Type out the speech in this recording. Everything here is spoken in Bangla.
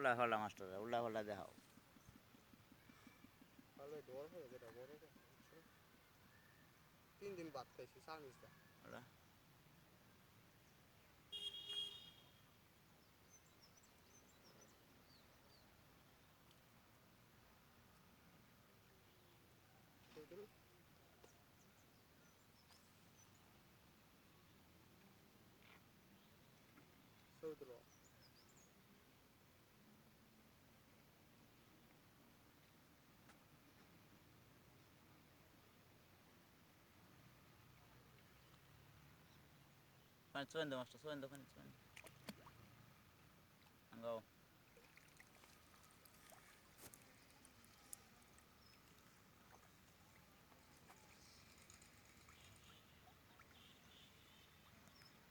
উল্টা ফাল্টা মাস্টার উল্টা ফাল্টা দেখাও? তিন দিন ভাত খাইছি চাইনিজটা ওটা সেগুলো সৌদুল পানি চলেন দে মাস্টার চলেন দে পানি চলেন আঙ্গাও